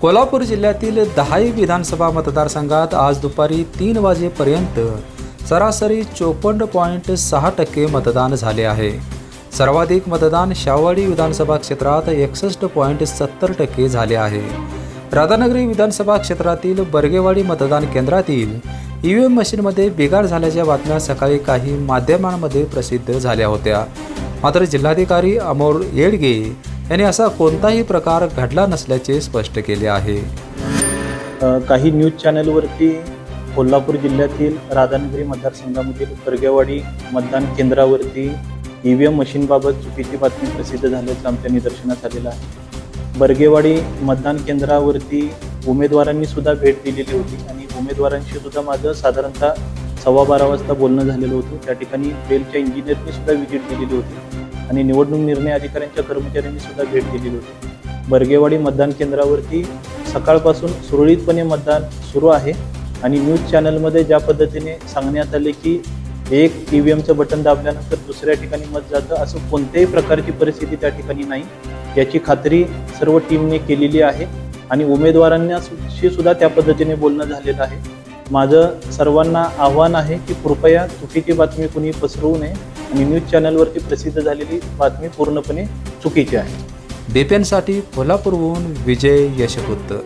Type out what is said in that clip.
कोल्हापूर जिल्ह्यातील दहाही विधानसभा मतदारसंघात आज दुपारी तीन वाजेपर्यंत सरासरी चोपन्न पॉईंट सहा टक्के मतदान झाले आहे. सर्वाधिक मतदान शाहवाडी विधानसभा क्षेत्रात एकसष्ट पॉईंट सत्तर टक्के झाले आहे. राधानगरी विधानसभा क्षेत्रातील बर्गेवाडी मतदान केंद्रातील ई व्ही एम मशीनमध्ये बिघाड झाल्याच्या बातम्या सकाळी काही माध्यमांमध्ये प्रसिद्ध झाल्या होत्या. मात्र जिल्हाधिकारी अमोल येडगे यांनी असा कोणताही प्रकार घडला नसल्याचे स्पष्ट केले आहे. काही न्यूज चॅनलवरती कोल्हापूर जिल्ह्यातील राधानगिरी मतदारसंघामधील कर्गेवाडी मतदान केंद्रावरती ई व्ही एम मशीनबाबत चुकीची बातमी प्रसिद्ध झाल्याचं आमच्या निदर्शनात आलेलं आहे. बर्गेवाडी मतदान केंद्रावरती उमेदवारांनी सुद्धा भेट दिलेली होती आणि उमेदवारांशी सुद्धा माझं साधारणतः सव्वा बारा वाजता बोलणं झालेलं होतं. त्या ठिकाणी रेलच्या इंजिनियरनी सुद्धा व्हिजिट दिलेली होती. आणि निवडणूक निर्णय अधिकाऱ्यांच्या कर्मचाऱ्यांनी सुद्धा भेट दिलेली होती. बर्गेवाडी मतदान केंद्रावरती सकाळपासून सुरळीतपणे मतदान सुरू आहे आणि न्यूज चॅनलमध्ये ज्या पद्धतीने सांगण्यात आले की एक ई व्ही एमचं बटन दाबल्यानंतर दुसऱ्या ठिकाणी मत जातं असं कोणत्याही प्रकारची परिस्थिती त्या ठिकाणी नाही. याची खात्री सर्व टीमने केलेली आहे आणि उमेदवारांना सुद्धा त्या पद्धतीने बोलणं झालेलं आहे. माझं सर्वांना आव्हान आहे की कृपया चुकीची बातमी कुणी पसरवू नये. आणि न्यूज चॅनलवरती प्रसिद्ध झालेली बातमी पूर्णपणे चुकीची आहे. बीपीएनसाठी कोल्हापूरहून विजय यशपुत्र